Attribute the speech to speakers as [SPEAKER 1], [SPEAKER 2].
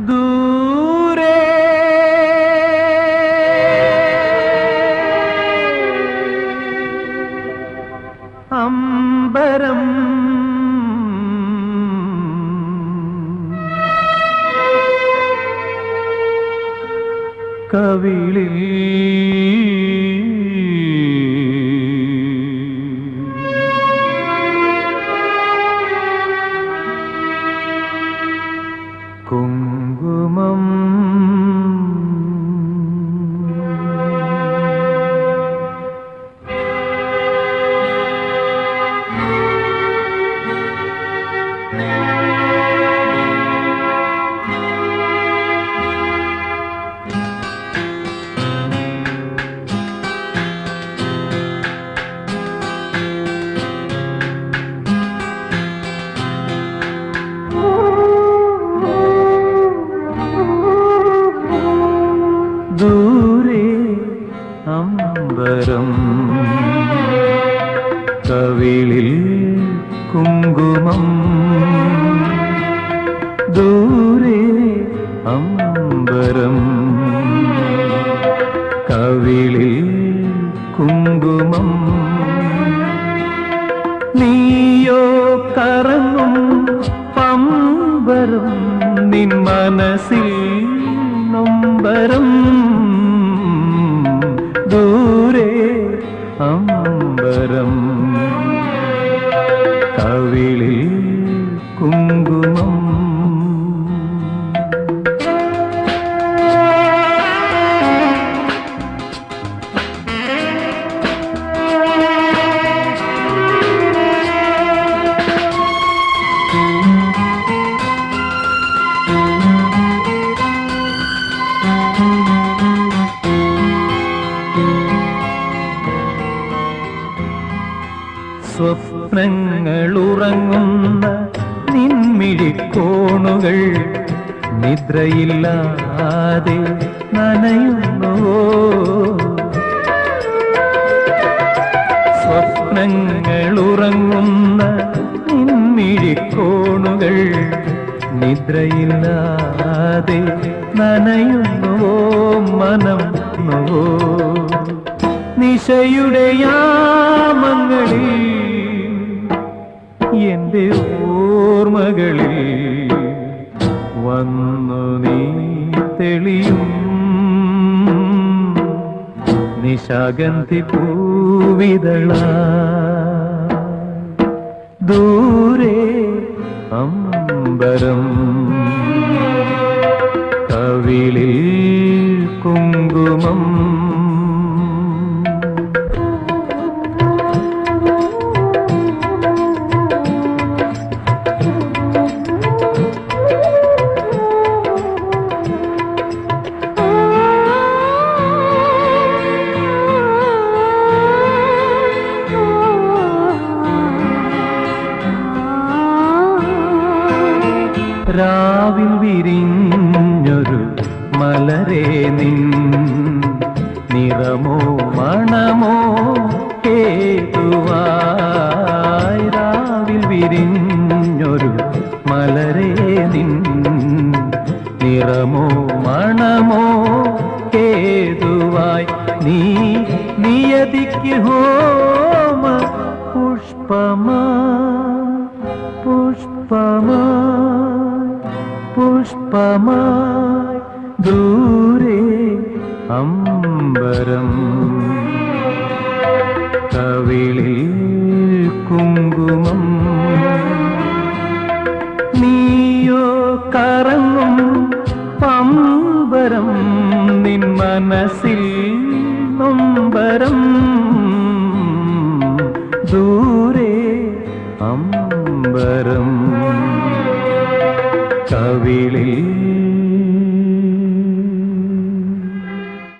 [SPEAKER 1] ദൂരെ. അമ്പരം. കവിളിൽ അമ്പരം കവിളിൽ കുങ്കുമം. ദൂരെ അമ്പരം. കവിളിൽ കുങ്കുമം. നീയോ കറങ്ങും പമ്പരം. നിൻ മനസ്സിൽ നൊമ്പരം. അമ്പരം സ്വപ്നങ്ങളുറങ്ങുന്ന നിൻമിഴിക്കോണുകൾ നിദ്രയില്ലാതെ നനയുന്നുവോ സ്വപ്നങ്ങളുറങ്ങുന്ന നിൻമിഴിക്കോണുകൾ നിദ്രയില്ലാതെ നനയുന്നുവോ മനം നിശയുടെ യാമങ്ങളിൽ എന്റെ ഓർമ്മകളിൽ വന്നു നീ തെളിയും. നിശാഗന്ധി പൂവിതള. ദൂരെ അമ്പരം. കവിളിൽ രാവിൽ വിരിഞ്ഞൊരു മലരേ നിൻ. നിറമോ മണമോ കേതുവായി രാവിൽ വിരിഞ്ഞൊരു മലരേ നിൻ. നിറമോ മണമോ കേതുവായി നീ നിയതിക്ക് ഹോമ പുഷ്പമാ പുഷ്പമായി പുഷ്പമായി ദൂരെ അമ്പരം. കവിളിൽ കുങ്കുമം. നീയോ കറങ്ങും പമ്പരം. നിൻ മനസ്സിൽ നൊമ്പരം. ദൂരെ അമ്പരം.